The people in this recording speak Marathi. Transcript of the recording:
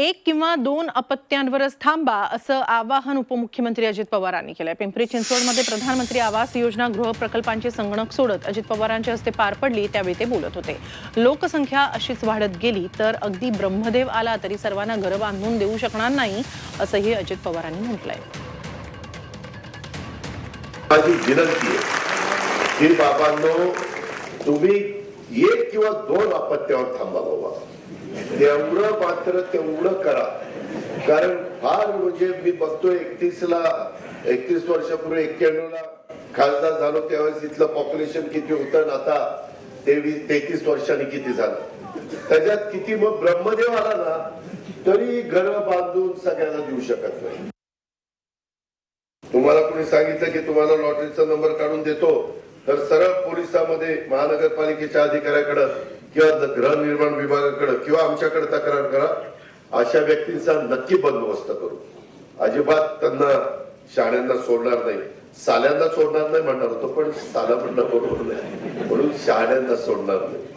एक किंवा दोन अपत्यांवरच थांबा असं आवाहन उपमुख्यमंत्री अजित पवारांनी केलंय. पिंपरी चिंचवडमध्ये प्रधानमंत्री आवास योजना गृह प्रकल्पांची संगणक सोडत अजित पवारांच्या हस्ते पार पडली त्यावेळी ते बोलत होते. लोकसंख्या अशीच वाढत गेली तर अगदी ब्रह्मदेव आला तरी सर्वांना घरं बांधून देऊ शकणार नाही असंही अजित पवारांनी म्हटलंय. विनंती आहे की बाबांनो तुम्ही एक किंवा दोन अपत्यावर थांबा बाबा. तेवढं मात्र तेवढं करा. कारण फार म्हणजे मी बघतो एकतीस ला एकतीस वर्षापूर्वी एक्क्याण्णव ला खासदार झालो त्यावेळेस इथलं पॉप्युलेशन किती होतं आता तेवीस तेहतीस वर्षांनी किती झालं. त्याच्यात किती मग ब्रह्मदेव आला ना तरी घर बांधून सगळ्यांना देऊ शकत नाही. तुम्हाला कोणी सांगितलं की तुम्हाला लॉटरीचा नंबर काढून देतो तर सरळ पोलिसामध्ये महानगरपालिकेच्या अधिकाऱ्याकडे किंवा गृहनिर्माण विभागाकडे किंवा आमच्याकडे तक्रार करा. अशा व्यक्तींचा नक्की बंदोबस्त करू. अजिबात त्यांना शाळांना सोडणार नाही. साल्यांना सोडणार नाही म्हणणार होतो पण साला म्हणणं बरोबर नाही. म्हणून शाळांना सोडणार नाही.